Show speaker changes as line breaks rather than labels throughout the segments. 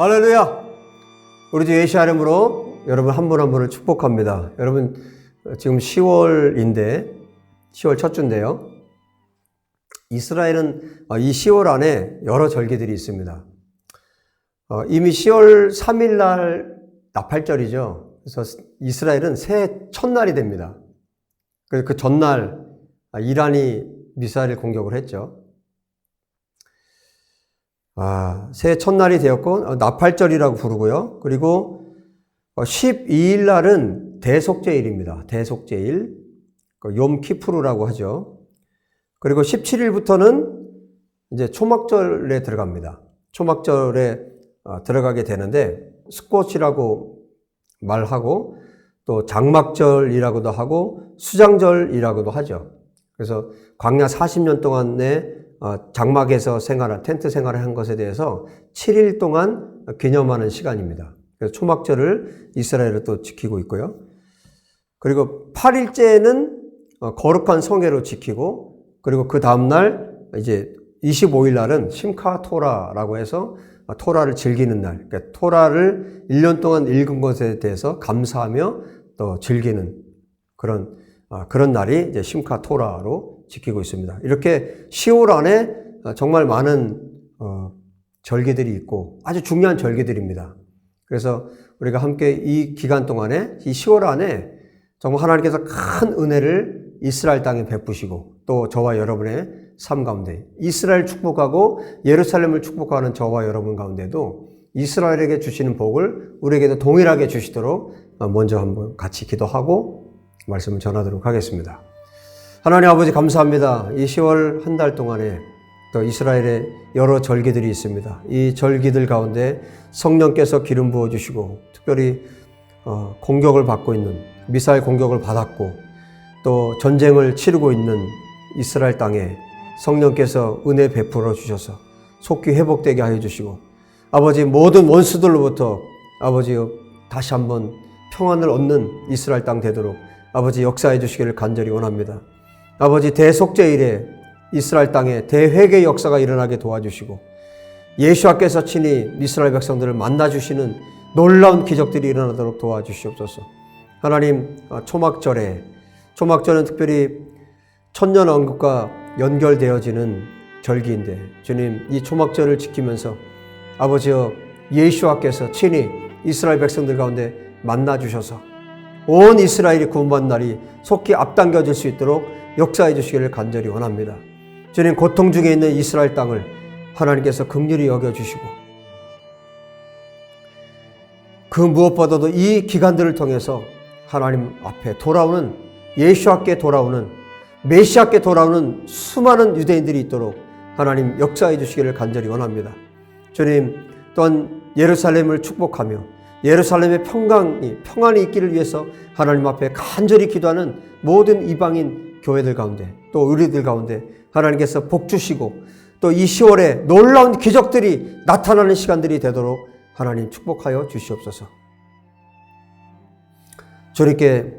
할렐루야! 우리 주 예수 이름으로 여러분 한 분 한 분을 축복합니다. 여러분 지금 10월인데 10월 첫 주인데요. 이스라엘은 어, 이 10월 안에 여러 절기들이 있습니다. 어, 이미 10월 3일 날 나팔절이죠. 그래서 이스라엘은 새해 첫날이 됩니다. 그래서 그 전날 아, 이란이 미사일 공격을 했죠. 아, 새해 첫날이 되었고, 어, 나팔절이라고 부르고요. 그리고 12일 날은 대속제일입니다. 대속제일. 그 욤키푸르라고 하죠. 그리고 17일부터는 이제 초막절에 들어갑니다. 초막절에 어, 들어가게 되는데, 스꽃이라고 말하고, 또 장막절이라고도 하고, 수장절이라고도 하죠. 그래서 광야 40년 동안에 어, 장막에서 생활한, 텐트 생활을 한 것에 대해서 7일 동안 기념하는 시간입니다. 그래서 초막절을 이스라엘을 또 지키고 있고요. 그리고 8일째는 어, 거룩한 성회로 지키고, 그리고 그 다음 날 이제 25일 날은 심카 토라라고 해서 토라를 즐기는 날, 그러니까 토라를 1년 동안 읽은 것에 대해서 감사하며 또 즐기는 그런, 아, 그런 날이 이제 심카 토라로 지키고 있습니다. 이렇게 10월 안에 정말 많은 어, 절기들이 있고 아주 중요한 절기들입니다. 그래서 우리가 함께 이 기간 동안에 이 10월 안에 정말 하나님께서 큰 은혜를 이스라엘 땅에 베푸시고 또 저와 여러분의 삶 가운데 이스라엘 축복하고 예루살렘을 축복하는 저와 여러분 가운데도 이스라엘에게 주시는 복을 우리에게도 동일하게 주시도록 먼저 한번 같이 기도하고 말씀을 전하도록 하겠습니다. 하나님 아버지 감사합니다. 이 10월 한 달 동안에 또 이스라엘의 여러 절기들이 있습니다. 이 절기들 가운데 성령께서 기름 부어 주시고 특별히 어, 공격을 받고 있는 미사일 공격을 받았고 또 전쟁을 치르고 있는 이스라엘 땅에 성령께서 은혜 베풀어 주셔서 속히 회복되게 하여 주시고 아버지 모든 원수들로부터 아버지 다시 한번 평안을 얻는 이스라엘 땅 되도록 아버지 역사해 주시기를 간절히 원합니다. 아버지 대속제 일에 이스라엘 땅에 대회개 역사가 일어나게 도와주시고 예수와께서 친히 이스라엘 백성들을 만나주시는 놀라운 기적들이 일어나도록 도와주시옵소서. 하나님 초막절에 초막절은 특별히 천년 왕국과 연결되어지는 절기인데 주님 이 초막절을 지키면서 아버지여 예수와께서 친히 이스라엘 백성들 가운데 만나 주셔서 온 이스라엘이 구원받는 날이 속히 앞당겨질 수 있도록 역사해 주시기를 간절히 원합니다. 주님 고통 중에 있는 이스라엘 땅을 하나님께서 극률히 여겨 주시고 그 무엇보다도 이 기간들을 통해서 하나님 앞에 돌아오는 예수께 돌아오는 메시아께 돌아오는 수많은 유대인들이 있도록 하나님 역사해 주시기를 간절히 원합니다. 주님 또한 예루살렘을 축복하며 예루살렘의 평강이 평안이 있기를 위해서 하나님 앞에 간절히 기도하는 모든 이방인 교회들 가운데 또 우리들 가운데 하나님께서 복 주시고 또 이 10월에 놀라운 기적들이 나타나는 시간들이 되도록 하나님 축복하여 주시옵소서. 주님께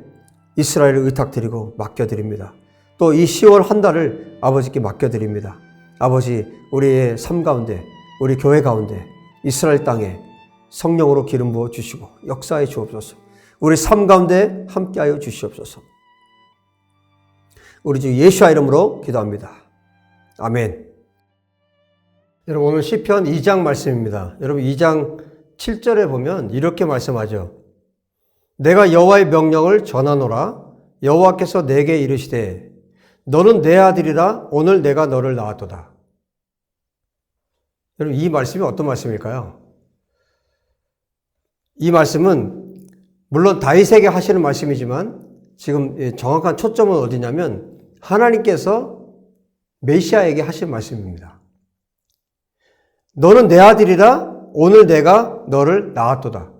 이스라엘을 의탁드리고 맡겨드립니다. 또 이 10월 한 달을 아버지께 맡겨드립니다. 아버지, 우리의 삶 가운데, 우리 교회 가운데, 이스라엘 땅에 성령으로 기름 부어 주시고 역사해 주옵소서. 우리 삶 가운데 함께하여 주시옵소서. 우리 주 예수와 이름으로 기도합니다. 아멘. 여러분 오늘 시편 2장 말씀입니다. 여러분 2장 7절에 보면 이렇게 말씀하죠. 내가 여호와의 명령을 전하노라 여호와께서 내게 이르시되 너는 내 아들이라 오늘 내가 너를 낳았도다. 여러분 이 말씀이 어떤 말씀일까요? 이 말씀은 물론 다윗에게 하시는 말씀이지만 지금 정확한 초점은 어디냐면 하나님께서 메시아에게 하신 말씀입니다. 너는 내 아들이라 오늘 내가 너를 낳았도다.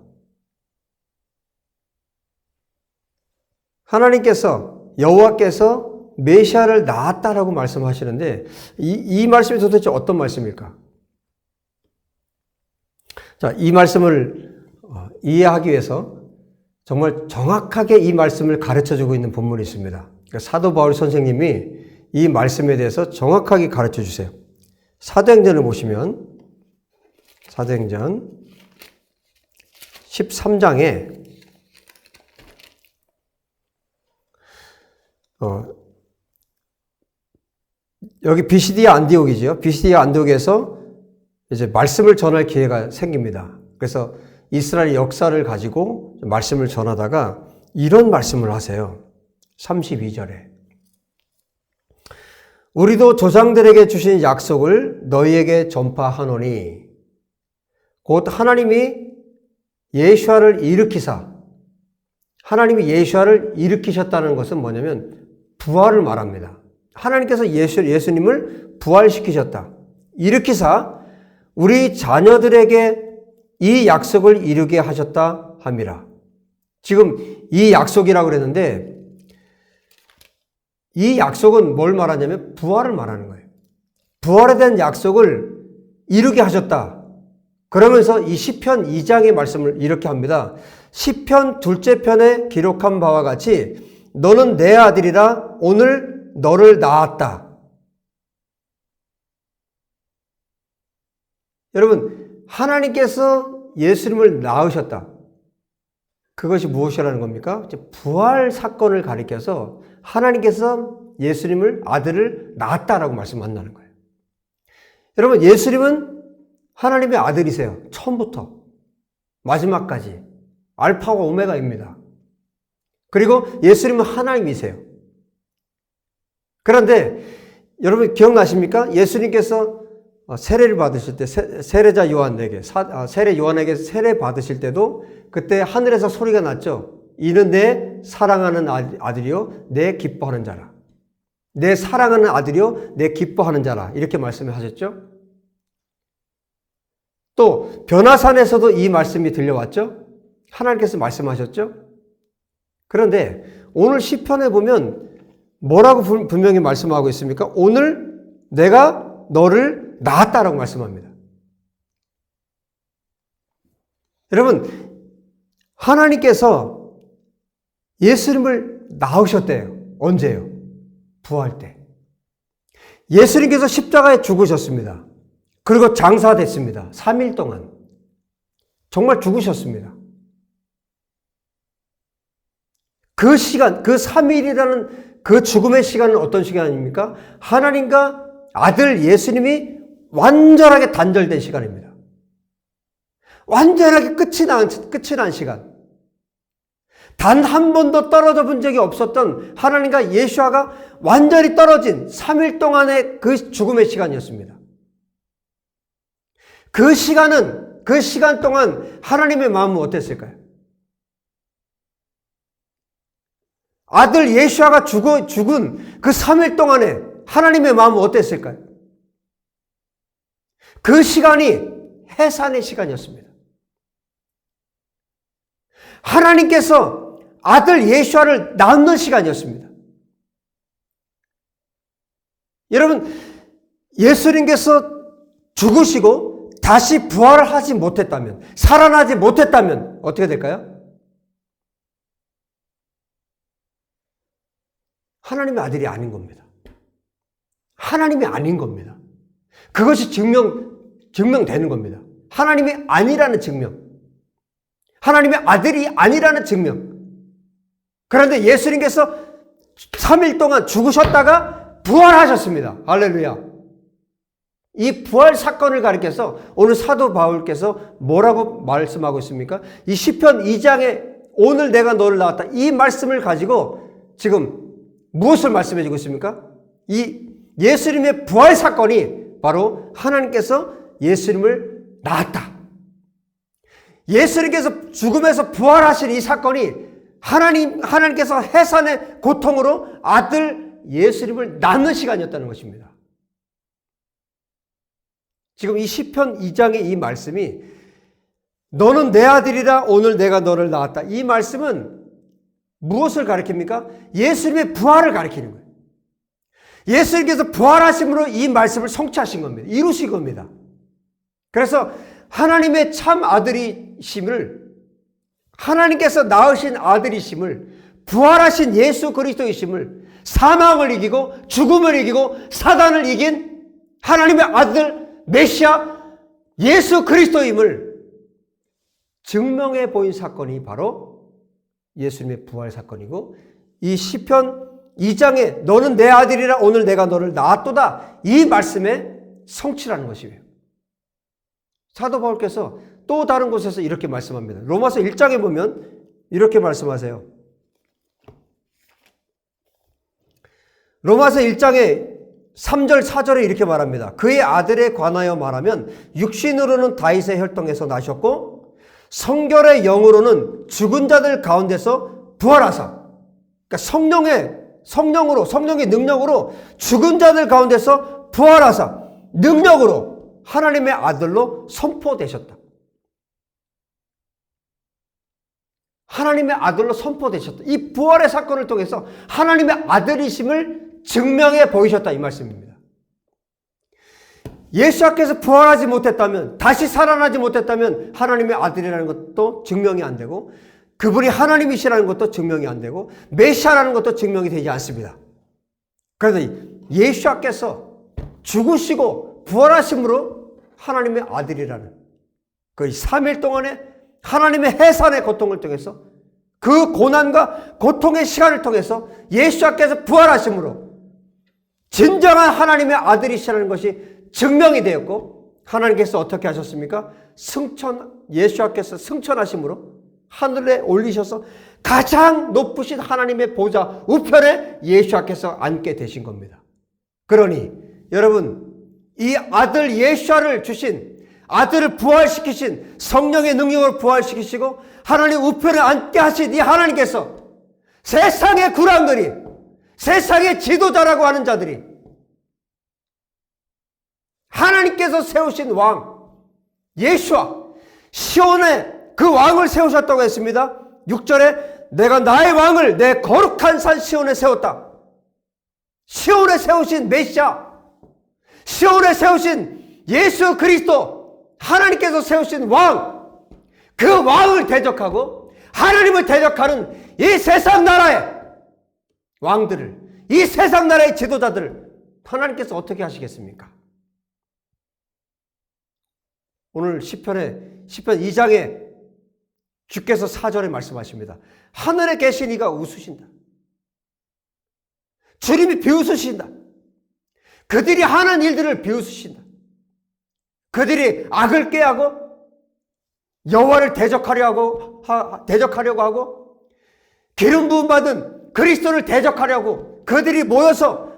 하나님께서 여호와께서 메시아를 낳았다라고 말씀하시는데 이, 이 말씀이 도대체 어떤 말씀일까? 자, 이 말씀을 어, 이해하기 위해서 정말 정확하게 이 말씀을 가르쳐 주고 있는 본문이 있습니다. 그러니까 사도 바울 선생님이 이 말씀에 대해서 정확하게 가르쳐 주세요. 사도행전을 보시면 사도행전 13장에 어, 여기 비시디아 안디옥이죠. 비시디아 안디옥에서 이제 말씀을 전할 기회가 생깁니다. 그래서 이스라엘 역사를 가지고 말씀을 전하다가 이런 말씀을 하세요. 32절에. 우리도 조상들에게 주신 약속을 너희에게 전파하노니 곧 하나님이 예수아를 일으키사 하나님이 예수아를 일으키셨다는 것은 뭐냐면 부활을 말합니다. 하나님께서 예수, 예수님을 부활시키셨다. 일으키사 우리 자녀들에게 이 약속을 이루게 하셨다 함이라. 지금 이 약속이라고 그랬는데 이 약속은 뭘 말하냐면 부활을 말하는 거예요. 부활에 대한 약속을 이루게 하셨다. 그러면서 이 시편 2장의 말씀을 이렇게 합니다. 시편 둘째 편에 기록한 바와 같이 너는 내 아들이라 오늘 너를 낳았다. 여러분, 하나님께서 예수님을 낳으셨다. 그것이 무엇이라는 겁니까? 부활 사건을 가리켜서 하나님께서 예수님을 아들을 낳았다라고 말씀한다는 거예요. 여러분, 예수님은 하나님의 아들이세요. 처음부터 마지막까지 알파와 오메가입니다. 그리고 예수님은 하나님이세요. 그런데 여러분 기억나십니까? 예수님께서 세례를 받으실 때 세례자 요한에게 아, 세례 요한에게 세례 받으실 때도 그때 하늘에서 소리가 났죠. 이는 내 사랑하는 아들이요 내 기뻐하는 자라. 내 사랑하는 아들이요 내 기뻐하는 자라. 이렇게 말씀하셨죠. 또 변화산에서도 이 말씀이 들려왔죠. 하나님께서 말씀하셨죠. 그런데 오늘 시편에 보면 뭐라고 분명히 말씀하고 있습니까? 오늘 내가 너를 낳았다라고 말씀합니다. 여러분, 하나님께서 예수님을 낳으셨대요. 언제요? 부활 때. 예수님께서 십자가에 죽으셨습니다. 그리고 장사됐습니다. 3일 동안. 정말 죽으셨습니다. 그 시간, 그 3일이라는 그 죽음의 시간은 어떤 시간입니까? 하나님과 아들 예수님이 완전하게 단절된 시간입니다. 완전하게 끝이 난, 끝이 난 시간. 단 한 번도 떨어져 본 적이 없었던 하나님과 예수아가 완전히 떨어진 3일 동안의 그 죽음의 시간이었습니다. 그 시간은, 그 시간 동안 하나님의 마음은 어땠을까요? 아들 예수아가 죽은 그 3일 동안에 하나님의 마음은 어땠을까요? 그 시간이 해산의 시간이었습니다. 하나님께서 아들 예수아를 낳는 시간이었습니다. 여러분, 예수님께서 죽으시고 다시 부활하지 못했다면, 살아나지 못했다면 어떻게 될까요? 하나님의 아들이 아닌 겁니다. 하나님이 아닌 겁니다. 그것이 증명, 증명되는 겁니다. 하나님이 아니라는 증명. 하나님의 아들이 아니라는 증명. 그런데 예수님께서 3일 동안 죽으셨다가 부활하셨습니다. 할렐루야. 이 부활 사건을 가리켜서 오늘 사도 바울께서 뭐라고 말씀하고 있습니까? 이 시편 2장에 오늘 내가 너를 낳았다. 이 말씀을 가지고 지금 무엇을 말씀해 주고 있습니까? 이 예수님의 부활 사건이 바로 하나님께서 예수님을 낳았다. 예수님께서 죽음에서 부활하신 이 사건이 하나님, 하나님께서 해산의 고통으로 아들 예수님을 낳는 시간이었다는 것입니다. 지금 이 시편 2장의 이 말씀이 너는 내 아들이라 오늘 내가 너를 낳았다. 이 말씀은 무엇을 가리킵니까? 예수님의 부활을 가리키는 거예요. 예수님께서 부활하심으로 이 말씀을 성취하신 겁니다. 이루신 겁니다. 그래서 하나님의 참 아들이심을 하나님께서 낳으신 아들이심을 부활하신 예수 그리스도이심을 사망을 이기고 죽음을 이기고 사단을 이긴 하나님의 아들 메시아 예수 그리스도임을 증명해 보인 사건이 바로 예수님의 부활 사건이고 이 시편 2장에 너는 내 아들이라 오늘 내가 너를 낳았도다 이 말씀의 성취라는 것이에요. 사도 바울께서 또 다른 곳에서 이렇게 말씀합니다. 로마서 1장에 보면 이렇게 말씀하세요. 로마서 1장에 3절, 4절에 이렇게 말합니다. 그의 아들에 관하여 말하면 육신으로는 다윗의 혈통에서 나셨고 성결의 영으로는 죽은 자들 가운데서 부활하사 그러니까 성령의 성령으로 성령의 능력으로 죽은 자들 가운데서 부활하사 능력으로 하나님의 아들로 선포되셨다. 하나님의 아들로 선포되셨다. 이 부활의 사건을 통해서 하나님의 아들이심을 증명해 보이셨다 이 말씀입니다. 예수께서 부활하지 못했다면 다시 살아나지 못했다면 하나님의 아들이라는 것도 증명이 안 되고 그분이 하나님이시라는 것도 증명이 안 되고 메시아라는 것도 증명이 되지 않습니다. 그래서 예수께서 죽으시고 부활하심으로 하나님의 아들이라는 그 3일 동안의 하나님의 해산의 고통을 통해서 그 고난과 고통의 시간을 통해서 예수께서 부활하심으로 진정한 하나님의 아들이시라는 것이 증명이 되었고 하나님께서 어떻게 하셨습니까? 승천 예수께서 승천하심으로 하늘에 올리셔서 가장 높으신 하나님의 보좌 우편에 예수께서 앉게 되신 겁니다. 그러니 여러분 이 아들 예수를 주신 아들을 부활시키신 성령의 능력을 부활시키시고 하나님 우편에 앉게 하신 이 하나님께서 세상의 구랑들이 세상의 지도자라고 하는 자들이 하나님께서 세우신 왕 예수와 시온의 그 왕을 세우셨다고 했습니다. 6절에 내가 나의 왕을 내 거룩한 산 시온에 세웠다. 시온에 세우신 메시아 시온에 세우신 예수 그리스도 하나님께서 세우신 왕 그 왕을 대적하고 하나님을 대적하는 이 세상 나라의 왕들을 이 세상 나라의 지도자들을 하나님께서 어떻게 하시겠습니까? 오늘 10편에 10편 2장에 주께서 4절에 말씀하십니다. 하늘에 계신 이가 웃으신다. 주님이 비웃으신다. 그들이 하는 일들을 비웃으신다. 그들이 악을 깨하고 여호와를 대적하려 하고 대적하려고 하고 기름 부음 받은 그리스도를 대적하려고 그들이 모여서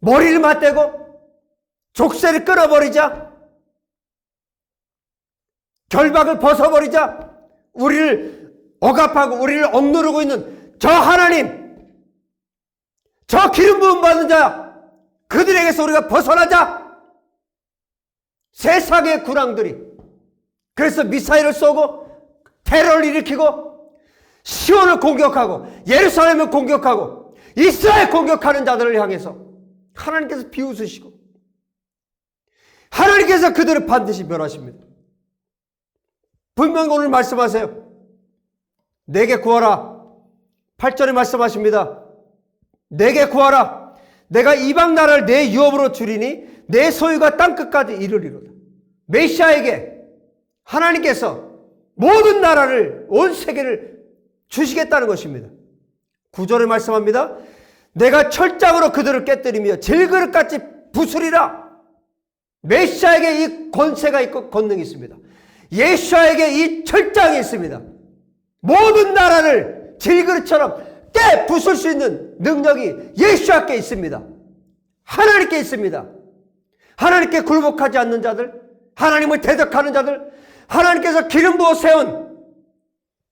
머리를 맞대고 족쇄를 끊어버리자 결박을 벗어버리자 우리를 억압하고 우리를 억누르고 있는 저 하나님 저 기름 부음 받은 자 그들에게서 우리가 벗어나자 세상의 구랑들이 그래서 미사일을 쏘고 테러를 일으키고 시온을 공격하고 예루살렘을 공격하고 이스라엘 공격하는 자들을 향해서 하나님께서 비웃으시고 하나님께서 그들을 반드시 멸하십니다. 분명히 오늘 말씀하세요. 내게 구하라. 8절에 말씀하십니다. 내게 구하라. 내가 이방 나라를 내 유업으로 줄이니 내 소유가 땅 끝까지 이르리로다. 메시아에게 하나님께서 모든 나라를 온 세계를 주시겠다는 것입니다. 9절에 말씀합니다. 내가 철장으로 그들을 깨뜨리며 질그릇같이 부수리라. 메시아에게 이 권세가 있고 권능이 있습니다. 예수에게 이 철장이 있습니다. 모든 나라를 질그릇처럼 깨 부술 수 있는 능력이 예수께 있습니다. 하나님께 있습니다. 하나님께 굴복하지 않는 자들, 하나님을 대적하는 자들, 하나님께서 기름 부어 세운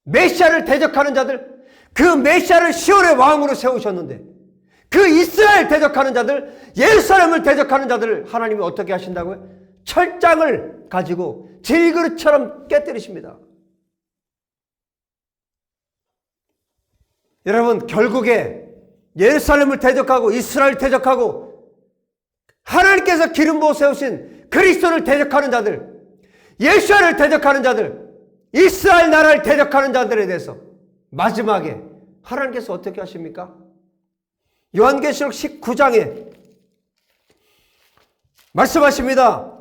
메시아를 대적하는 자들, 그 메시아를 시온의 왕으로 세우셨는데, 그 이스라엘 대적하는 자들, 예루살렘을 대적하는 자들을 하나님이 어떻게 하신다고요? 철장을 가지고 질그릇처럼 깨뜨리십니다. 여러분 결국에 예루살렘을 대적하고 이스라엘 대적하고 하나님께서 기름 부어 세우신 그리스도를 대적하는 자들 예수를 대적하는 자들 이스라엘 나라를 대적하는 자들에 대해서 마지막에 하나님께서 어떻게 하십니까? 요한계시록 19장에 말씀하십니다.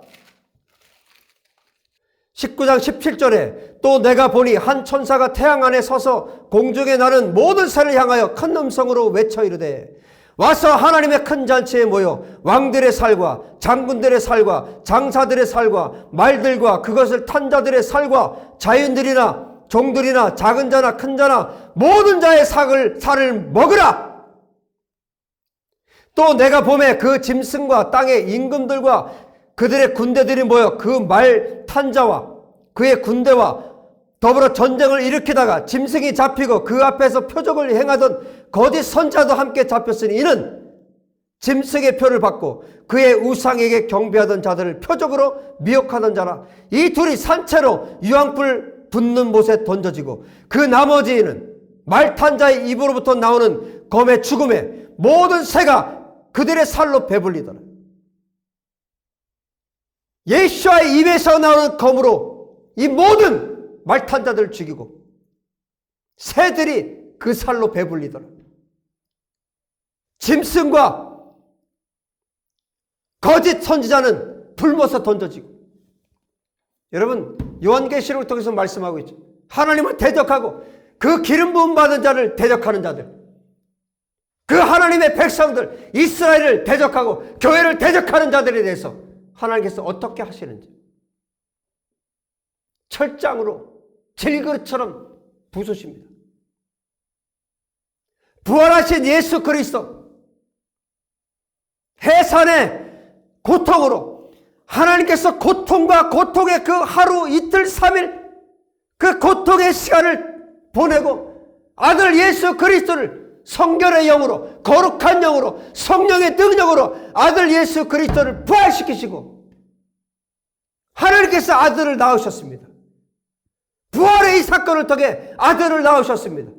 19장 17절에 또 내가 보니 한 천사가 태양 안에 서서 공중에 나는 모든 새를 향하여 큰 음성으로 외쳐 이르되 와서 하나님의 큰 잔치에 모여 왕들의 살과 장군들의 살과 장사들의 살과 말들과 그것을 탄 자들의 살과 자연들이나 종들이나 작은 자나 큰 자나 모든 자의 살을, 살을 먹으라. 또 내가 봄에 그 짐승과 땅의 임금들과 그들의 군대들이 모여 그 말 탄 자와 그의 군대와 더불어 전쟁을 일으키다가 짐승이 잡히고 그 앞에서 표적을 행하던 거짓 선자도 함께 잡혔으니 이는 짐승의 표를 받고 그의 우상에게 경배하던 자들을 표적으로 미혹하던 자라. 이 둘이 산채로 유황불 붙는 못에 던져지고 그 나머지는 말탄 자의 입으로부터 나오는 검의 죽음에 모든 새가 그들의 살로 배불리더라 예수와의 입에서 나오는 검으로 이 모든 말탄 자들을 죽이고 새들이 그 살로 배불리더라. 짐승과 거짓 선지자는 불모서 던져지고 여러분 요한계시록을 통해서 말씀하고 있죠. 하나님을 대적하고 그 기름 부음 받은 자를 대적하는 자들 그 하나님의 백성들 이스라엘을 대적하고 교회를 대적하는 자들에 대해서 하나님께서 어떻게 하시는지 철장으로 질그릇처럼 부수십니다. 부활하신 예수 그리스도 해산의 고통으로 하나님께서 고통과 고통의 그 하루 이틀 삼일 그 고통의 시간을 보내고 아들 예수 그리스도를 성결의 영으로 거룩한 영으로 성령의 능력으로 아들 예수 그리스도를 부활시키시고 하나님께서 아들을 낳으셨습니다. 부활의 이 사건을 통해 아들을 낳으셨습니다.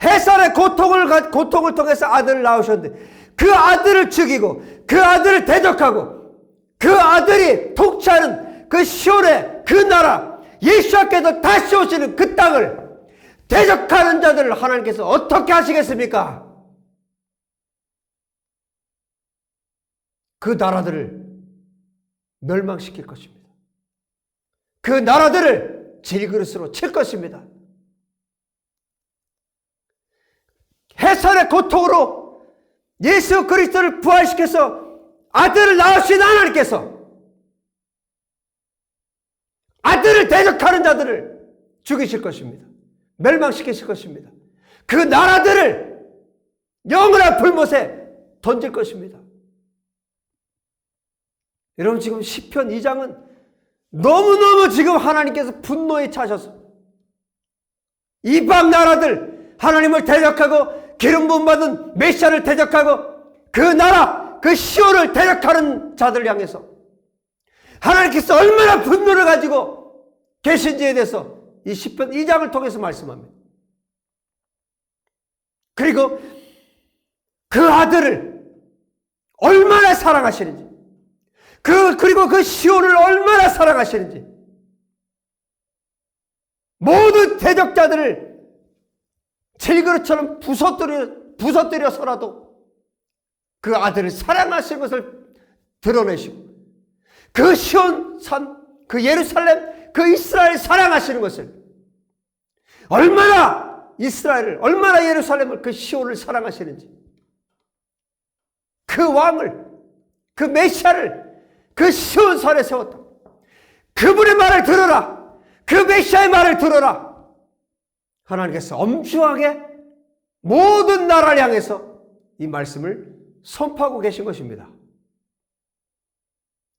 해산의 고통을, 고통을 통해서 아들을 낳으셨는데 그 아들을 죽이고 그 아들을 대적하고 그 아들이 통치하는 그 시온의 그 나라 예수께서 다시 오시는 그 땅을 대적하는 자들을 하나님께서 어떻게 하시겠습니까? 그 나라들을 멸망시킬 것입니다. 그 나라들을 질그릇으로 칠 것입니다. 해산의 고통으로 예수 그리스도를 부활시켜서 아들을 낳으신 하나님께서 아들을 대적하는 자들을 죽이실 것입니다. 멸망시키실 것입니다. 그 나라들을 영원한 불못에 던질 것입니다. 여러분 지금 시편 2장은 너무너무 지금 하나님께서 분노에 차셔서 이방 나라들 하나님을 대적하고 기름 부음 받은 메시아를 대적하고 그 나라 그 시온을 대적하는 자들 향해서 하나님께서 얼마나 분노를 가지고 계신지에 대해서 이 시편 2장을 통해서 말씀합니다. 그리고 그 아들을 얼마나 사랑하시는지 그 그리고 그 시온을 얼마나 사랑하시는지 모든 대적자들을 질그릇처럼 부서뜨려, 부서뜨려서라도 그 아들을 사랑하신 것을 드러내시고 그 시온 산, 그 예루살렘, 그 이스라엘 사랑하시는 것을 얼마나 이스라엘을, 얼마나 예루살렘을 그 시온을 사랑하시는지 그 왕을, 그 메시아를 그 시온산에 세웠다. 그분의 말을 들어라. 그 메시아의 말을 들어라. 하나님께서 엄중하게 모든 나라를 향해서 이 말씀을 선포하고 계신 것입니다.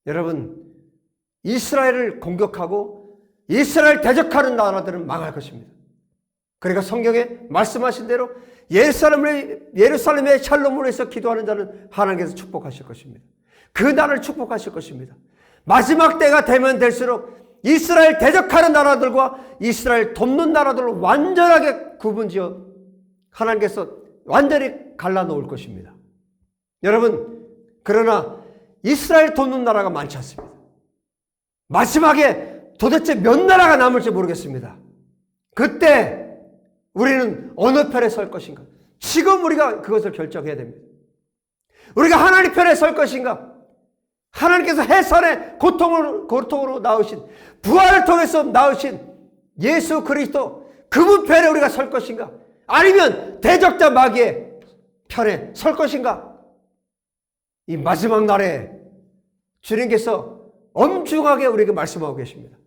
여러분, 이스라엘을 공격하고 이스라엘 대적하는 나라들은 망할 것입니다. 그러니까 성경에 말씀하신 대로 예루살렘의, 예루살렘의 샬롬을 위해서 기도하는 자는 하나님께서 축복하실 것입니다. 그 나라를 축복하실 것입니다. 마지막 때가 되면 될수록 이스라엘 대적하는 나라들과 이스라엘 돕는 나라들을 완전하게 구분지어 하나님께서 완전히 갈라놓을 것입니다. 여러분, 그러나 이스라엘 돕는 나라가 많지 않습니다. 마지막에 도대체 몇 나라가 남을지 모르겠습니다. 그때 우리는 어느 편에 설 것인가? 지금 우리가 그것을 결정해야 됩니다. 우리가 하나님 편에 설 것인가? 하나님께서 해산의 고통으로, 고통으로 나으신, 부활을 통해서 나으신 예수 그리스도 그분 편에 우리가 설 것인가? 아니면 대적자 마귀의 편에 설 것인가? 이 마지막 날에 주님께서 엄중하게 우리에게 말씀하고 계십니다.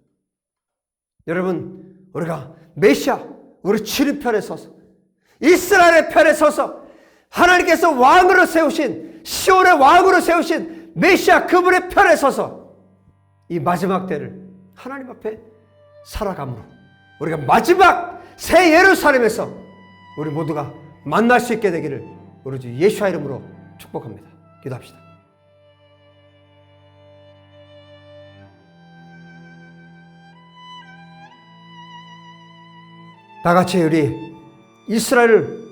여러분, 우리가 메시아, 우리 주님 편에 서서 이스라엘의 편에 서서 하나님께서 왕으로 세우신 시온의 왕으로 세우신 메시아 그분의 편에 서서 이 마지막 때를 하나님 앞에 살아감으로 우리가 마지막 새 예루살렘에서 우리 모두가 만날 수 있게 되기를 우리 주 예수와 이름으로 축복합니다. 기도합시다. 다 같이 우리 이스라엘을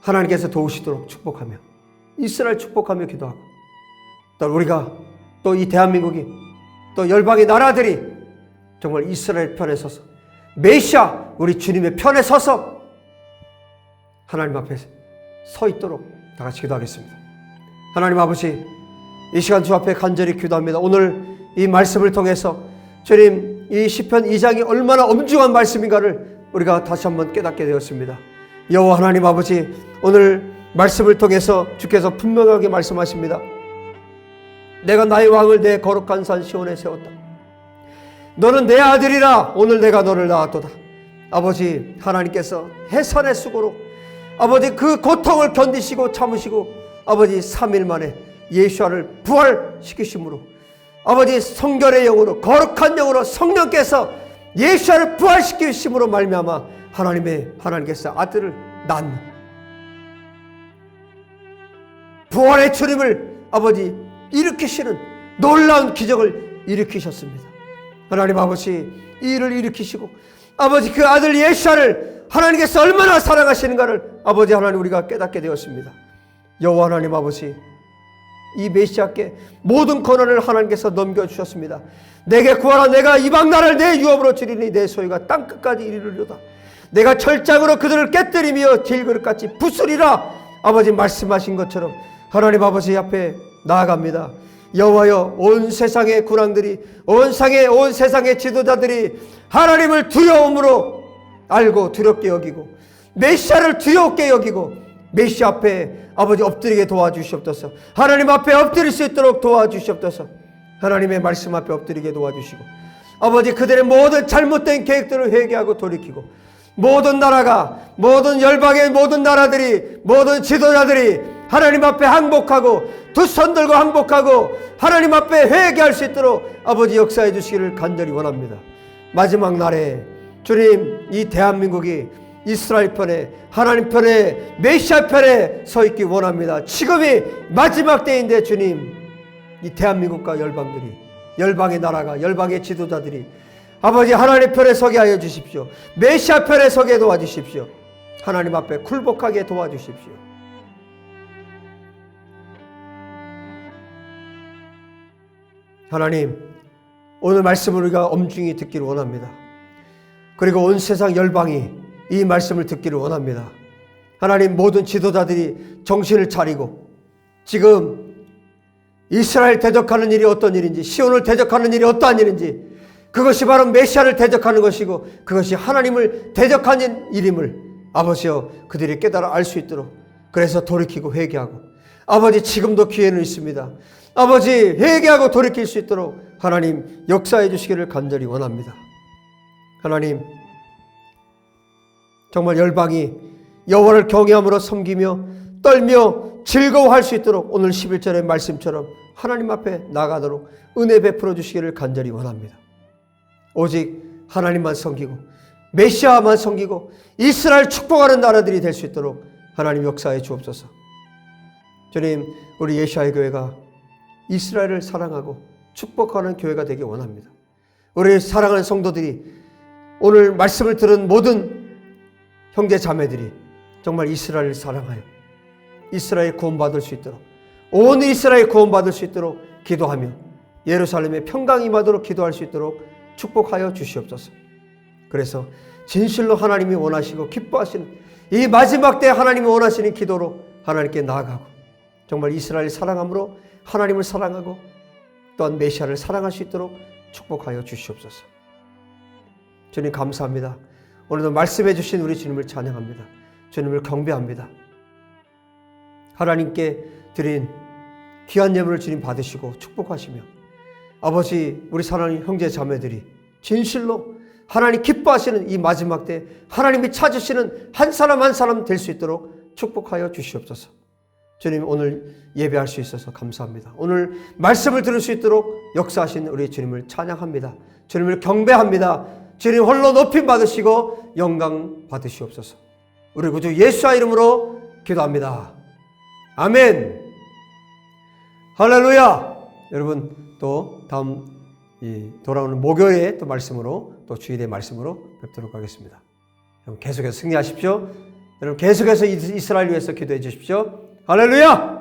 하나님께서 도우시도록 축복하며 이스라엘 축복하며 기도하고 또 우리가 또 이 대한민국이 또 열방의 나라들이 정말 이스라엘 편에 서서 메시아 우리 주님의 편에 서서 하나님 앞에 서 있도록 다 같이 기도하겠습니다. 하나님 아버지 이 시간 주 앞에 간절히 기도합니다. 오늘 이 말씀을 통해서 주님 이 시편 2장이 얼마나 엄중한 말씀인가를 우리가 다시 한번 깨닫게 되었습니다. 여호와 하나님 아버지 오늘 말씀을 통해서 주께서 분명하게 말씀하십니다. 내가 나의 왕을 내 거룩한 산 시온에 세웠다. 너는 내 아들이라 오늘 내가 너를 낳았도다. 아버지 하나님께서 해산의 수고로 아버지 그 고통을 견디시고 참으시고 아버지 3일 만에 예수아를 부활시키심으로 아버지 성결의 영으로 거룩한 영으로 성령께서 예수아를 부활시키심으로 말미암아 하나님의 하나님께서 아들을 낳는 부활의 주님을 아버지 일으키시는 놀라운 기적을 일으키셨습니다. 하나님 아버지 이 일을 일으키시고 아버지 그 아들 예수아를 하나님께서 얼마나 사랑하시는가를 아버지 하나님 우리가 깨닫게 되었습니다. 여호와 하나님 아버지 이 메시아께 모든 권한을 하나님께서 넘겨주셨습니다. 내게 구하라 내가 이방 나라를 내 유업으로 주리니 내 소유가 땅끝까지 이르리로다. 내가 철장으로 그들을 깨뜨리며 질그릇같이 부수리라 아버지 말씀하신 것처럼 하나님 아버지 앞에 나아갑니다. 여호와여 온 세상의 군왕들이 온 상의 온 세상의 지도자들이 하나님을 두려움으로 알고 두렵게 여기고 메시아를 두렵게 여기고 메시아 앞에 아버지 엎드리게 도와주시옵소서. 하나님 앞에 엎드릴 수 있도록 도와주시옵소서. 하나님의 말씀 앞에 엎드리게 도와주시고 아버지 그들의 모든 잘못된 계획들을 회개하고 돌이키고 모든 나라가 모든 열방의 모든 나라들이 모든 지도자들이 하나님 앞에 항복하고 두 손 들고 항복하고 하나님 앞에 회개할 수 있도록 아버지 역사해 주시기를 간절히 원합니다. 마지막 날에 주님 이 대한민국이 이스라엘 편에 하나님 편에 메시아 편에 서 있기 원합니다. 지금이 마지막 때인데 주님 이 대한민국과 열방들이 열방의 나라가 열방의 지도자들이 아버지 하나님 편에 서게 하여 주십시오. 메시아 편에 서게 도와주십시오. 하나님 앞에 굴복하게 도와주십시오. 하나님 오늘 말씀을 우리가 엄중히 듣기를 원합니다. 그리고 온 세상 열방이 이 말씀을 듣기를 원합니다. 하나님 모든 지도자들이 정신을 차리고 지금 이스라엘 대적하는 일이 어떤 일인지 시온을 대적하는 일이 어떠한 일인지 그것이 바로 메시아를 대적하는 것이고 그것이 하나님을 대적하는 일임을 아버지여 그들이 깨달아 알 수 있도록 그래서 돌이키고 회개하고 아버지 지금도 기회는 있습니다. 아버지 회개하고 돌이킬 수 있도록 하나님 역사해 주시기를 간절히 원합니다. 하나님 정말 열방이 여호와를 경외함으로 섬기며 떨며 즐거워할 수 있도록 오늘 11절의 말씀처럼 하나님 앞에 나가도록 은혜 베풀어 주시기를 간절히 원합니다. 오직 하나님만 섬기고 메시아만 섬기고 이스라엘 축복하는 나라들이 될 수 있도록 하나님 역사에 주옵소서. 주님, 우리 예시아의 교회가 이스라엘을 사랑하고 축복하는 교회가 되기 원합니다. 우리 사랑하는 성도들이 오늘 말씀을 들은 모든 형제 자매들이 정말 이스라엘을 사랑하여 이스라엘 구원받을 수 있도록 온 이스라엘 구원받을 수 있도록 기도하며 예루살렘에 평강이 임하도록 기도할 수 있도록 축복하여 주시옵소서. 그래서 진실로 하나님이 원하시고 기뻐하시는 이 마지막 때 하나님이 원하시는 기도로 하나님께 나아가고 정말 이스라엘 사랑함으로 하나님을 사랑하고 또한 메시아를 사랑할 수 있도록 축복하여 주시옵소서. 주님 감사합니다. 오늘도 말씀해 주신 우리 주님을 찬양합니다. 주님을 경배합니다. 하나님께 드린 귀한 예물을 주님 받으시고 축복하시며 아버지 우리 사랑하는 형제 자매들이 진실로 하나님 기뻐하시는 이 마지막 때 하나님이 찾으시는 한 사람 한 사람 될 수 있도록 축복하여 주시옵소서. 주님 오늘 예배할 수 있어서 감사합니다. 오늘 말씀을 들을 수 있도록 역사하신 우리 주님을 찬양합니다. 주님을 경배합니다. 주님 홀로 높임 받으시고 영광 받으시옵소서. 우리 구주 예수와 이름으로 기도합니다. 아멘. 할렐루야. 여러분 또 다음 이 돌아오는 목요일에 또 말씀으로 또 주일의 말씀으로 뵙도록 하겠습니다. 여러분 계속해서 승리하십시오. 여러분 계속해서 이스라엘 위해서 기도해 주십시오. 할렐루야!